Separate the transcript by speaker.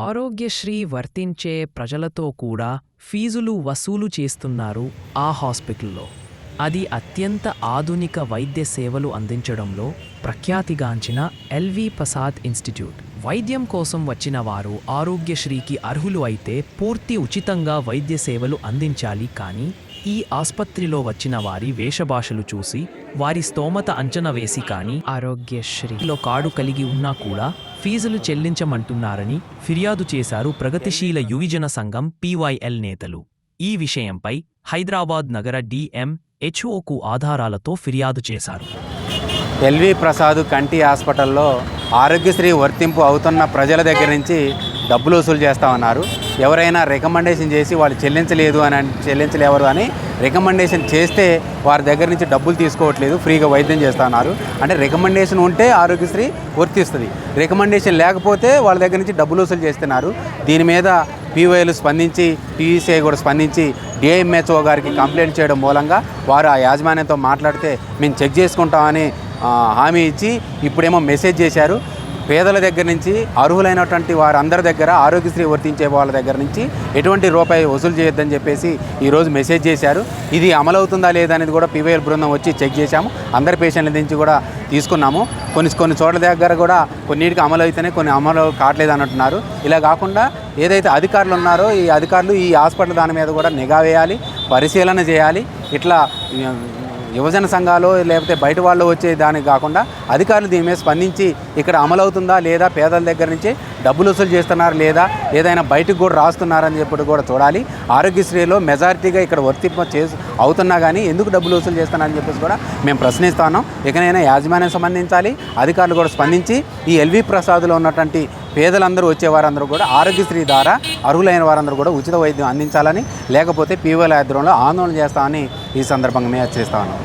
Speaker 1: ఆరోగ్యశ్రీ వర్తించే ప్రజలతో కూడా ఫీజులు వసూలు చేస్తున్నారు ఆ హాస్పిటల్లో. అది అత్యంత ఆధునిక వైద్య సేవలు అందించడంలో ప్రఖ్యాతిగాంచిన ఎల్వి ప్రసాద్ ఇన్స్టిట్యూట్. వైద్యం కోసం వచ్చిన వారు ఆరోగ్యశ్రీకి అర్హులు అయితే పూర్తి ఉచితంగా వైద్య సేవలు అందించాలి కానీ ఈ ఆసుపత్రిలో వచ్చిన వారి వేషభాషలు చూసి వారి స్తోమత అంచనా వేసి కానీ ఆరోగ్యశ్రీలో కార్డు కలిగి ఉన్నా కూడా ఫీజులు చెల్లించమంటున్నారని ఫిర్యాదు చేశారు ప్రగతిశీల యువజన సంఘం పీవైఎల్ నేతలు. ఈ విషయంపై హైదరాబాద్ నగర డిఎం హెచ్ఓకు ఆధారాలతో ఫిర్యాదు చేశారు.
Speaker 2: ఎల్వి ప్రసాద్ కంటి హాస్పిటల్లో ఆరోగ్యశ్రీ వర్తింపు అవుతున్న ప్రజల దగ్గర నుంచి డబ్బులు వసూలు చేస్తా ఉన్నారు. ఎవరైనా రికమెండేషన్ చేసి వాళ్ళు చెల్లించలేదు అని చెల్లించలేవరు అని రికమెండేషన్ చేస్తే వారి దగ్గర నుంచి డబ్బులు తీసుకోవట్లేదు ఫ్రీగా వైద్యం చేస్తున్నారు అంటే రికమెండేషన్ ఉంటే ఆరోగ్యశ్రీ వర్తిస్తుంది. రికమెండేషన్ లేకపోతే వాళ్ళ దగ్గర నుంచి డబ్బులు వసూలు చేస్తున్నారు. దీని మీద పీవైలు స్పందించి పీఈసీఐ కూడా స్పందించి డిఎంహెచ్ఓ గారికి కంప్లైంట్ చేయడం మూలంగా వారు ఆ యాజమాన్యంతో మాట్లాడితే మేము చెక్ చేసుకుంటామని హామీ ఇచ్చి ఇప్పుడేమో మెసేజ్ చేశారు. పేదల దగ్గర నుంచి అర్హులైనటువంటి వారందరి దగ్గర ఆరోగ్యశ్రీ వర్తించే వాళ్ళ దగ్గర నుంచి ఎటువంటి రూపాయి వసూలు చేయొద్దని చెప్పేసి ఈరోజు మెసేజ్ చేశారు. ఇది అమలవుతుందా లేదా అనేది కూడా పీవైఎల్ బృందం వచ్చి చెక్ చేశాము. అందరి పేషెంట్ల నుంచి కూడా తీసుకున్నాము. కొన్ని కొన్ని చోట్ల దగ్గర కూడా కొన్నిటికి అమలు అయితేనే కొన్ని అమలు కావట్లేదు అంటున్నారు ఇలా కాకుండా ఏదైతే అధికారులు ఉన్నారో ఈ అధికారులు ఈ హాస్పిటల్ దాని మీద కూడా నిఘా వేయాలి పరిశీలన చేయాలి. ఇట్లా యువజన సంఘాలు లేకపోతే బయట వాళ్ళు వచ్చే దానికి కాకుండా అధికారులు దీని మీద స్పందించి ఇక్కడ అమలవుతుందా లేదా పేదల దగ్గర నుంచి డబ్బులు వసూలు చేస్తున్నారు లేదా ఏదైనా బయటకు కూడా రాస్తున్నారని చెప్పి కూడా చూడాలి. ఆరోగ్యశ్రీలో మెజారిటీగా ఇక్కడ వర్తింపు చే అవుతున్నా కానీ ఎందుకు డబ్బులు వసూలు చేస్తున్నారని చెప్పేసి కూడా మేము ప్రశ్నిస్తాను ఇకనైనా యాజమాన్యం సంబంధించాలి. అధికారులు కూడా స్పందించి ఈ ఎల్వి ప్రసాద్లో ఉన్నటువంటి పేదలందరూ వచ్చేవారందరూ కూడా ఆరోగ్యశ్రీ ద్వారా అర్హులైన వారందరూ కూడా ఉచిత వైద్యం అందించాలని లేకపోతే పీవీల ఆధ్వర్యంలో ఆందోళన చేస్తామని ఈ సందర్భంగా మేము చేస్తా ఉన్నాం.